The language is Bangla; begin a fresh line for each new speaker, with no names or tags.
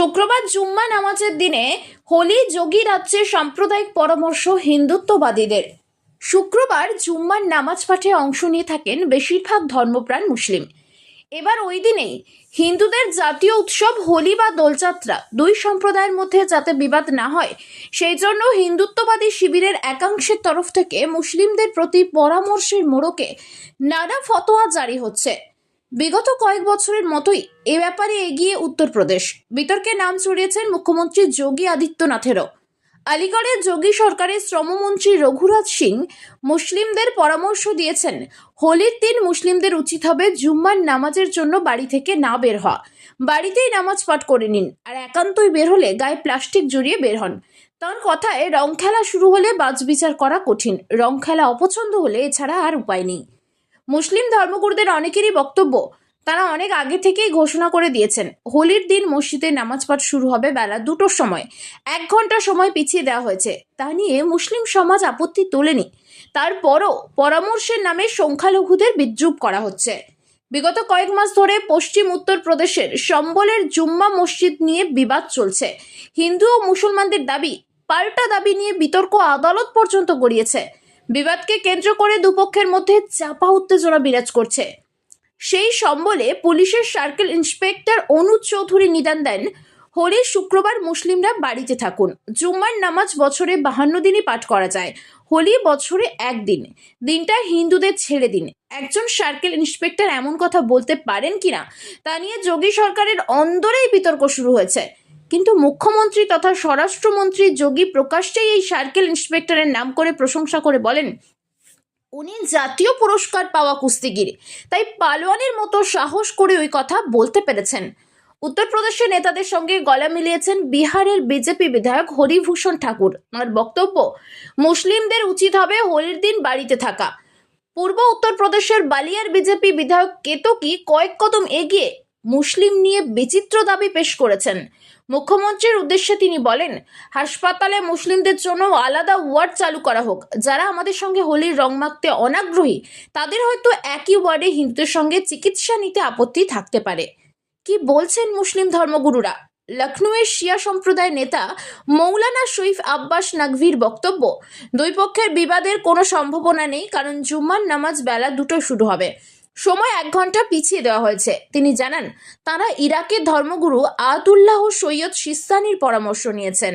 শুক্রবার জুম্মা নামাজের দিনে হোলি, যোগী, রাজ্যের সাম্প্রদায়িক পরামর্শ হিন্দুত্ববাদীদের। শুক্রবার জুম্মার নামাজ পাঠে অংশ নিয়ে থাকেন বেশিরভাগ ধর্মপ্রাণ মুসলিম। এবার ওই দিনেই হিন্দুদের জাতীয় উৎসব হোলি বা দোলযাত্রা দুই সম্প্রদায়ের মধ্যে যাতে বিবাদ না হয়, সেই জন্য হিন্দুত্ববাদী শিবিরের একাংশের তরফ থেকে মুসলিমদের প্রতি পরামর্শের মোড়কে নানা ফতোয়া জারি হচ্ছে। বিগত কয়েক বছরের মতোই এ ব্যাপারে এগিয়ে উত্তরপ্রদেশ। বিতর্কে নাম ছড়িয়েছেন মুখ্যমন্ত্রী যোগী আদিত্যনাথেরও। আলিগড়ের যোগী সরকারের শ্রমমন্ত্রী রঘুরাজ সিং মুসলিমদের পরামর্শ দিয়েছেন, হোলির দিন মুসলিমদের উচিত হবে জুম্মার নামাজের জন্য বাড়ি থেকে না বের হওয়া। বাড়িতেই নামাজ পাঠ করে নিন আর একান্তই বের হলে গায়ে প্লাস্টিক জড়িয়ে বের হন। তার কথায় রং খেলা শুরু হলে বাজবিচার করা কঠিন রং খেলা অপছন্দ হলে এছাড়া আর উপায় নেই। মুসলিম ধর্মগুরুদের অনেকেরই বক্তব্য। তারা অনেক আগে থেকেই ঘোষণা করে দিয়েছেন, হোলির দিন মসজিদে নামাজ পাঠ শুরু হবে বেলা দুটোর সময়। এক ঘণ্টা সময় পিছিয়ে দেওয়া হয়েছে। তা নিয়ে মুসলিম সমাজ আপত্তি তোলেনি। তারপরও পরামর্শের নামে সংখ্যালঘুদের বিদ্রুপ করা হচ্ছে। বিগত কয়েক মাস ধরে পশ্চিম উত্তরপ্রদেশের সম্বলের জুম্মা মসজিদ নিয়ে বিবাদ চলছে। হিন্দু ও মুসলমানদের দাবি, পাল্টা দাবি নিয়ে বিতর্ক আদালত পর্যন্ত গড়িয়েছে। বিবাদকে কেন্দ্র করে দুপক্ষের মধ্যে চাপা উত্তেজনা বিরাজ করছে। সেই সম্বলে পুলিশের সার্কেল ইন্সপেক্টর অনুজ চৌধুরী নিদান দেন হোলির শুক্রবার মুসলিমরা বাড়িতে থাকুন। জুম্মার নামাজ বছরে বাহান্ন দিনই পাঠ করা যায়। হোলি বছরে একদিন দিনটা হিন্দুদের ছেড়ে দিন। একজন সার্কেল ইন্সপেক্টর এমন কথা বলতে পারেন কিনা তা নিয়ে যোগী সরকারের অন্দরেই বিতর্ক শুরু হয়েছে। কিন্তু মুখ্যমন্ত্রী তথা স্বরাষ্ট্রমন্ত্রী যোগী প্রকাশ্যেই এই সার্কেল ইন্সপেক্টরের নাম করে প্রশংসা করে বলেন, উনি জাতীয় পুরস্কার পাওয়া কুস্তিগির। তাই পালোয়ানের মতো সাহস করে ওই কথা বলতে পেরেছেন। উত্তরপ্রদেশের নেতাদের সঙ্গে গলা মিলিয়েছেন বিহারের বিজেপি বিধায়ক হরিভূষণ ঠাকুর। আর বক্তব্য, মুসলিমদের উচিত হবে হোলির দিন বাড়িতে থাকা। পূর্ব উত্তরপ্রদেশের বালিয়ার বিজেপি বিধায়ক কেতকি কয়েক কদম এগিয়ে মুসলিম নিয়ে বিচিত্র দাবি পেশ করেছেন। মুখ্যমন্ত্রীর উদ্দেশ্যে তিনি বলেন, হাসপাতালে মুসলিমদের জন্য আলাদা ওয়ার্ড চালু করা হোক। যারা আমাদের সঙ্গে হোলির রং মাখতে অনাগ্রহী, তাদের হয়তো একই ওয়ার্ডে হিন্দুদের সঙ্গে চিকিৎসা নিতে আপত্তি থাকতে পারে। কি বলছেন মুসলিম ধর্মগুরুরা? লখনৌয়ের শিয়া সম্প্রদায়ের নেতা মৌলানা শরীফ আব্বাস নাকভির বক্তব্য, দুই পক্ষের বিবাদের কোনো সম্ভাবনা নেই, কারণ জুম্মার নামাজ বেলা দুটো শুরু হবে। সময় এক ঘণ্টা পিছিয়ে দেওয়া হয়েছে। তিনি জানান, তারা ইরাকের ধর্মগুরু আতুল্লাহ সৈয়দ সিস্তানির পরামর্শ নিয়েছেন।